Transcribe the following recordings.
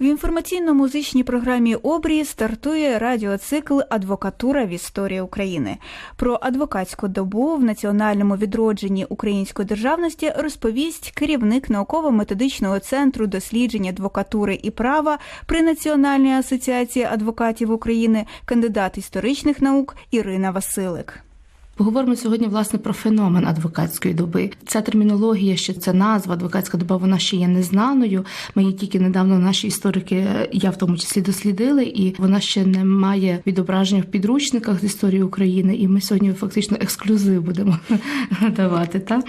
В інформаційно-музичній програмі Обрії стартує радіоцикл Адвокатура в історії України. Про адвокатську добу в національному відродженні української державності розповість керівник науково-методичного центру досліджень адвокатури і права при Національній асоціації адвокатів України, кандидат історичних наук Ірина Василик. Поговоримо сьогодні власне про феномен адвокатської доби. Ця термінологія, ще ця назва адвокатська доба, вона ще є незнаною. Ми її тільки недавно наші історики, я в тому числі дослідили, і вона ще не має відображення в підручниках з історії України. І ми сьогодні фактично ексклюзив будемо давати. Та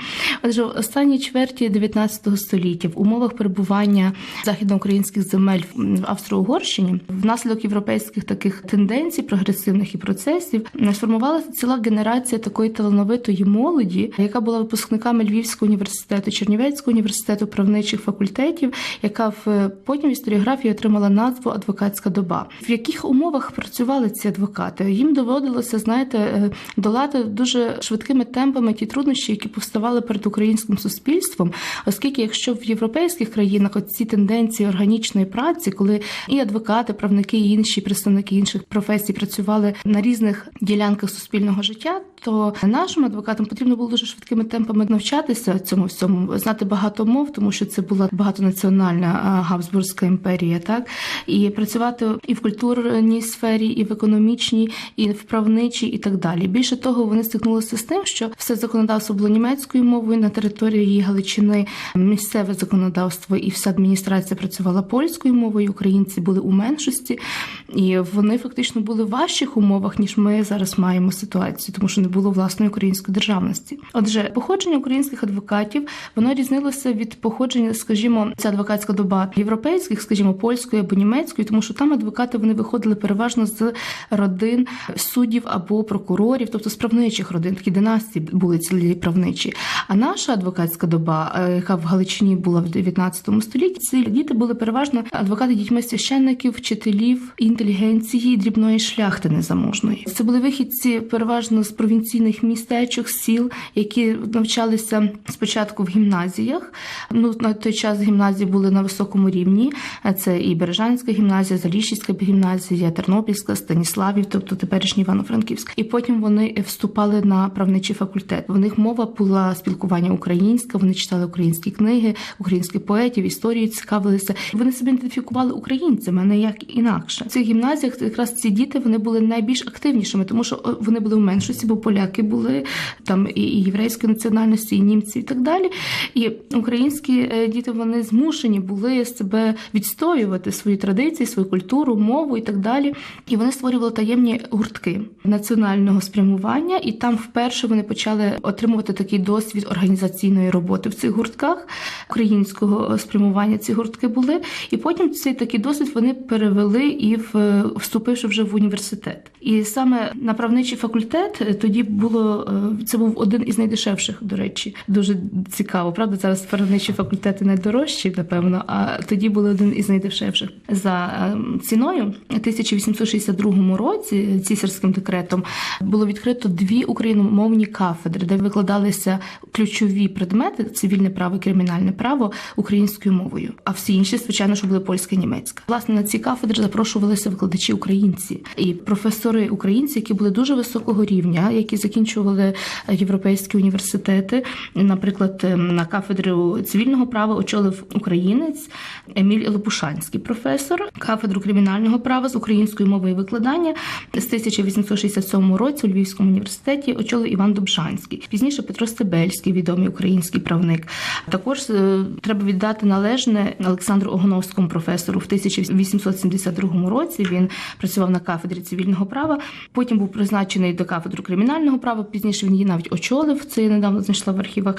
отже, в останній чверті 19 століття в умовах перебування західноукраїнських земель в Австро-Угорщині внаслідок європейських таких тенденцій, прогресивних і процесів сформувалася ціла генерація такої талановитої молоді, яка була випускниками Львівського університету, Чернівецького університету правничих факультетів, яка в потім в історіографії отримала назву адвокатська доба. В яких умовах працювали ці адвокати? Їм доводилося, знаєте, долати дуже швидкими темпами ті труднощі, які повставали перед українським суспільством, оскільки, якщо в європейських країнах ці тенденції органічної праці, коли і адвокати, правники, і інші представники інших професій працювали на різних ділянках суспільного життя, то нашим адвокатам потрібно було дуже швидкими темпами навчатися цьому всьому, знати багато мов, тому що це була багатонаціональна Габсбурзька імперія, так і працювати і в культурній сфері, і в економічній, і в правничій, і так далі. Більше того, вони стикнулися з тим, що все законодавство було німецькою мовою на території Галичини, місцеве законодавство і вся адміністрація працювала польською мовою. Українці були у меншості, і вони фактично були в важчих умовах ніж ми зараз маємо ситуацію, тому що не було власної української державності. Отже, походження українських адвокатів воно різнилося від походження, скажімо, ця адвокатська доба європейських, скажімо, польської або німецької, тому що там адвокати вони виходили переважно з родин суддів або прокурорів, тобто з правничих родин, такі династії були цілі правничі. А наша адвокатська доба, яка в Галичині була в 19 столітті, ці діти були переважно адвокати дітьми священників, вчителів, інтелігенції, дрібної шляхти незаможної. Це були вихідці переважно з провінційних містечок, сіл, які навчалися спочатку в гімназіях. Ну на той час гімназії були на високому рівні. Це і Бережанська гімназія, Заліщицька гімназія, Тернопільська, Станіславів, тобто теперішній Івано-Франківськ. І потім вони вступали на правничий факультет. В них мова була спілкування українська. Вони читали українські книги, українських поетів, історією цікавилися. Вони себе ідентифікували українцями, не як інакше. В цих гімназіях якраз ці діти вони були найбільш активнішими, тому що вони були в меншості, бо поляки були там і єврейської національності, і німці, і так далі. І українські діти вони змушені були себе відстоювати свої традиції, свою культуру, мову і так далі. І вони створювали таємні гуртки національного спрямування, і там вперше вони почали отримувати такий досвід організаційної роботи в цих гуртках українського спрямування. Ці гуртки були, і потім цей такий досвід вони перевели і в вступивши вже в університет. І саме на правничий факультет тоді було це був один із найдешевших, до речі, дуже цікаво. Правда, зараз правничі факультети найдорожчі, напевно. А тоді були один із найдешевших за ціною. У 1862 році цісарським декретом було відкрито дві україномовні кафедри, де викладалися ключові предмети цивільне право і кримінальне право українською мовою. А всі інші, звичайно, що були польська і німецька. Власне на ці кафедри запрошувалися викладачі українці і професори українці, які були дуже високого рівня, які закінчували європейські університети. Наприклад, на кафедру цивільного права очолив українець Еміль Лопушанський, професор кафедру кримінального права з української мови і викладання з 1867 році у Львівському університеті очолив Іван Добшанський. Пізніше Петро Стебельський, відомий український правник. Також треба віддати належне Олександру Огоновському професору в 1872 році. Він працював на кафедрі цивільного права. Потім був призначений до кафедру кримінального права. Пізніше він її навіть очолив. Це я недавно знайшла в архівах.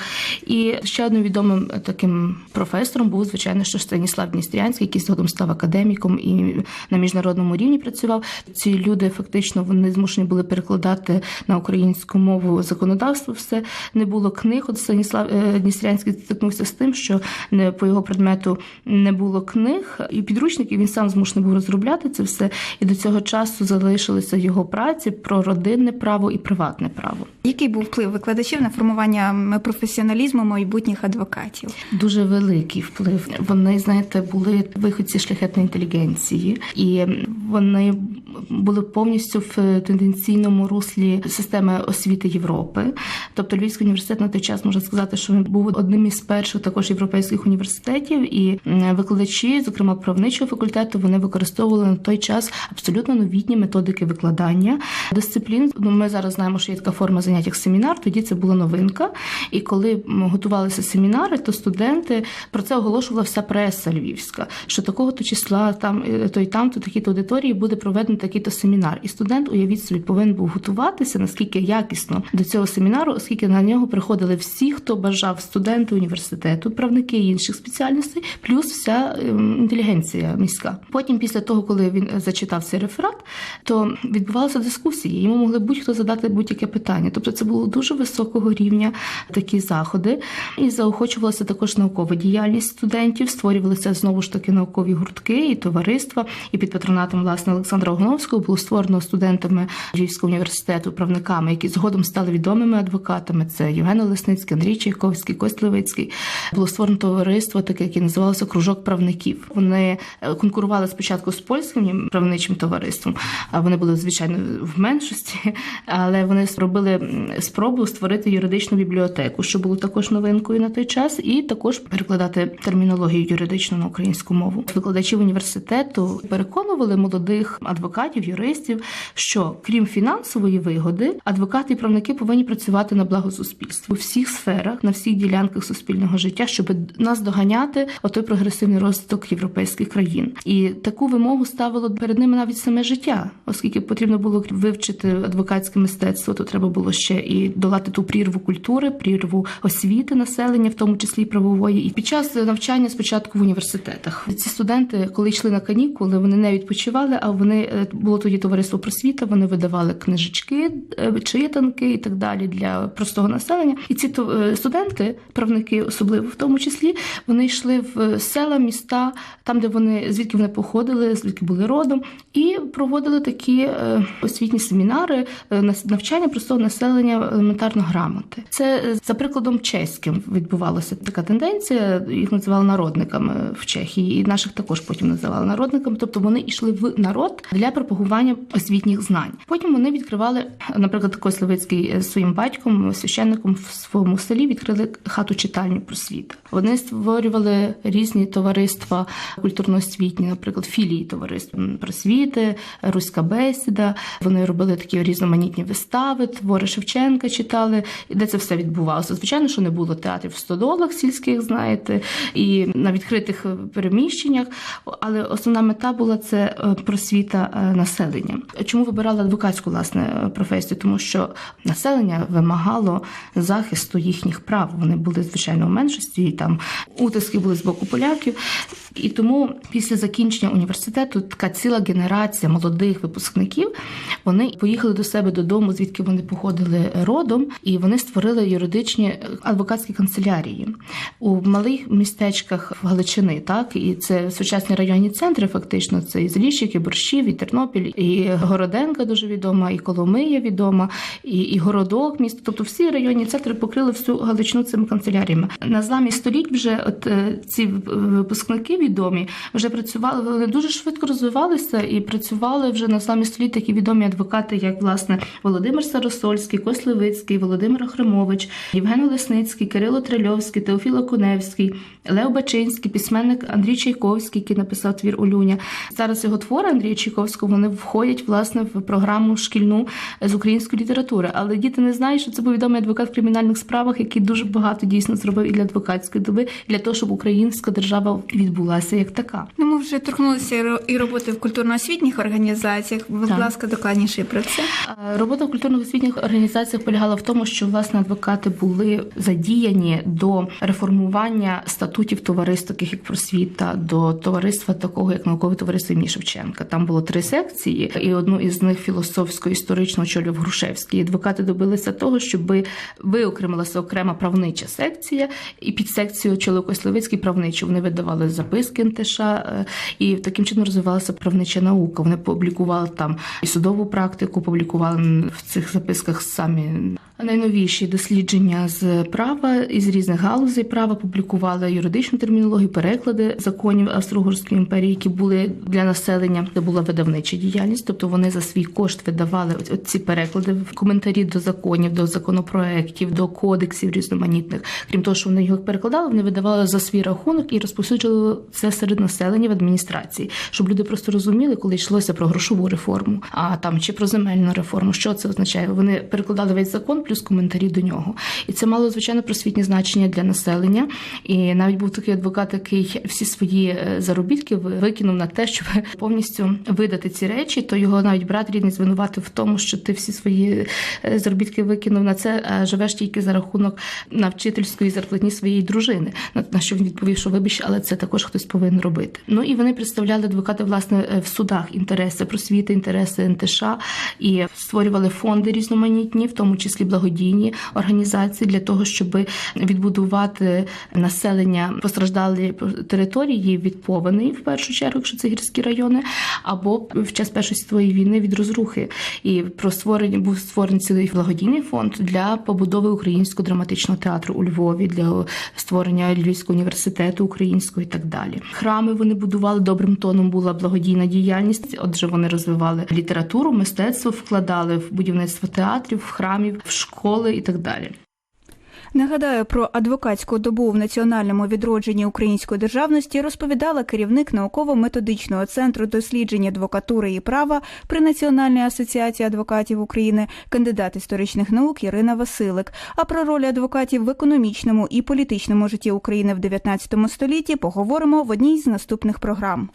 І ще одним відомим таким професором був звичайно що Станіслав Дністрянський, який згодом став академіком і на міжнародному рівні працював. Ці люди фактично вони змушені були перекладати на українську мову законодавство. Все не було книг. От Станіслав Дністрянський стикнувся з тим, що не по його предмету не було книг і підручників. Він сам змушений був розробляти це все. І до цього часу залишилися його праці про родинне право і приватне приватне право. Який був вплив викладачів на формування професіоналізму майбутніх адвокатів? Дуже великий вплив. Вони, знаєте, були виходці шляхетної інтелігенції, і вони були повністю в тенденційному руслі системи освіти Європи. Тобто Львівський університет на той час можна сказати, що він був одним із перших також європейських університетів, і викладачі, зокрема правничого факультету, вони використовували на той час абсолютно новітні методики викладання дисциплін. Ну, ми зараз знаємо, що є така форма занять як семінар. Тоді це була новинка. І коли готувалися семінари, то студенти про це оголошувала вся преса львівська, що такого то числа там то й там, то такі то аудиторії буде проведено такий-то семінар. І студент, уявіть собі, повинен був готуватися наскільки якісно до цього семінару, оскільки на нього приходили всі, хто бажав студенти університету, правники інших спеціальностей, плюс вся інтелігенція міська. Потім, після того, коли він зачитав цей реферат, то відбувалися дискусії. Йому могли будь-хто задати будь-яке питання. Тобто, це було дуже високого рівня такі заходи, і заохочувалася також наукова діяльність студентів. Створювалися знову ж таки наукові гуртки і товариства. І під патронатом власне Олександра Огновського було створено студентами Львівського університету, правниками, які згодом стали відомими адвокатами. Це Євген Олесницький, Андрій Чайковський, Кость Левицький. Було створено товариство, таке, яке називалося Кружок правників. Вони конкурували спочатку з польським правничим товариством. А вони були звичайно в меншості, але вони зробили спробу створити юридичну бібліотеку, що було також новинкою на той час, і також перекладати термінологію юридичну на українську мову. Викладачі університету переконували молодих адвокатів, юристів, що крім фінансової вигоди, адвокати і правники повинні працювати на благо суспільства у всіх сферах, на всіх ділянках суспільного життя, щоб нас доганяти отой прогресивний розвиток європейських країн. І таку вимогу ставило перед ними навіть саме життя, оскільки потрібно було вивчити адвокатське мистецтво, то треба було ще і долати ту прірву культури, прірву освіти населення, в тому числі правової. І під час навчання спочатку в університетах ці студенти, коли йшли на канікули, вони не відпочивали. А вони було тоді товариство просвіта. Вони видавали книжечки, читанки і так далі для простого населення. І ці студенти, правники, особливо в тому числі, вони йшли в села, міста, там, де вони звідки вони походили, звідки були родом, і проводили такі освітні семінари, навчання простого населення елементарно грамоти. Це за прикладом чеським відбувалася така тенденція. Їх називали народниками в Чехії, і наших також потім називали народниками. Тобто вони йшли в народ для пропагування освітніх знань. Потім вони відкривали, наприклад, Кось Левицький своїм батьком, священником в своєму селі відкрили хату читальню просвіта. Вони створювали різні товариства культурно-освітні, наприклад, філії товариств просвіти, руська бесіда. Вони робили такі різноманітні вистави, твори Шевченка читали, і де це все відбувалося. Звичайно, що не було театрів в стодолах сільських, знаєте, і на відкритих переміщеннях. Але основна мета була це просвіта населення. Чому вибирали адвокатську власне професію? Тому що населення вимагало захисту їхніх прав. Вони були звичайно в меншості, і там утиски були з боку поляків. І тому після закінчення університету така ціла генерація молодих випускників вони поїхали до себе додому, звідки вони походили родом, і вони створили юридичні адвокатські канцелярії у малих містечках Галичини. Так і це сучасні районні центри. Фактично, це і Зліщик, і Борщів, і Тернопіль, і Городенка дуже відома, і Коломия відома, і і Городок місто. Тобто всі районні центри покрили всю Галичину цими канцеляріями. На зламі століть вже от ці випускники відомі вже працювали. Вони дуже швидко розвивалися і працювали вже на зламі століть такі відомі адвокати, як власне Володимир Старосольський, Кось Левицький, Володимир Охримович, Євген Олесницький, Кирило Трильовський, Теофіло Куневський, Лео Бачинський, письменник Андрій Чайковський, який написав твір Олюня. Зараз його твори Андрія Чайковського вони входять власне в програму шкільну з української літератури. Але діти не знають, що це був відомий адвокат в кримінальних справах, який дуже багато дійсно зробив і для адвокатської доби, і для того, щоб українська держава відбулася як така. Ну ми вже торкнулися і роботи в культурно-освітніх організаціях. Будь Так. ласка, докладніше про це. Е, Робота в культурно-освітніх організаціях полягала в тому, що власне адвокати були задіяні до реформування статутів товариств, таких як просвіта, до товариства такого як наукове товариство імені Шевченка. Там було три секції, і одну із них філософсько історично очолював Грушевський. Адвокати добилися того, щоб виокремилася окрема правнича секція, і під секцію очолив Кословицький правничу. Вони видавали записки НТШ, е, і таким чином розвивалася правнича наука. Вони публікували там і судову практику, публікували в цих записках самі найновіші дослідження з права із різних галузей права, публікували юридичну термінологію, переклади законів Австро-Угорської імперії, які були для населення, де була видавнича діяльність, тобто вони за свій кошт видавали ці переклади в коментарі до законів, до законопроектів, до кодексів різноманітних. Крім того, що вони його перекладали, вони видавали за свій рахунок і розповсюджували це серед населення в адміністрації, щоб люди просто розуміли, коли йшлося про грошову реформу, а там чи про земельну реформу. Що це означає? Вони перекладали весь закон плюс коментарі до нього, і це мало звичайно просвітнє значення для населення. І навіть був такий адвокат, який всі свої е, заробітки викинув на те, щоб повністю видати ці речі. То його навіть брат рідний звинуватив в тому, що ти всі свої е, заробітки викинув на це, а живеш тільки за рахунок на вчительської зарплатні своєї дружини. На що він відповів, що вибач, але це також хтось повинен робити. Ну і вони представляли адвокати власне е, в судах інтереси просвіти, інтереси НТШ і створювали фонди різноманітні, в тому числі благодійні організації, для того, щоб відбудувати населення постраждалі території від повеней, в першу чергу, якщо це гірські райони, або в час першої світової війни від розрухи. І про створення був створений цілий благодійний фонд для побудови українського драматичного театру у Львові, для створення Львівського університету українського і так далі. Храми вони будували добрим тоном. Була благодійна діяльність. Отже, вони розвивали літературу, мистецтво, вкладали в будівництво театрів, в храмів, в школи і так далі. Нагадаю, про адвокатську добу в національному відродженні української державності розповідала керівник науково-методичного центру досліджень адвокатури і права при Національній асоціації адвокатів України, кандидат історичних наук Ірина Василик. А про роль адвокатів в економічному і політичному житті України в 19 столітті поговоримо в одній з наступних програм.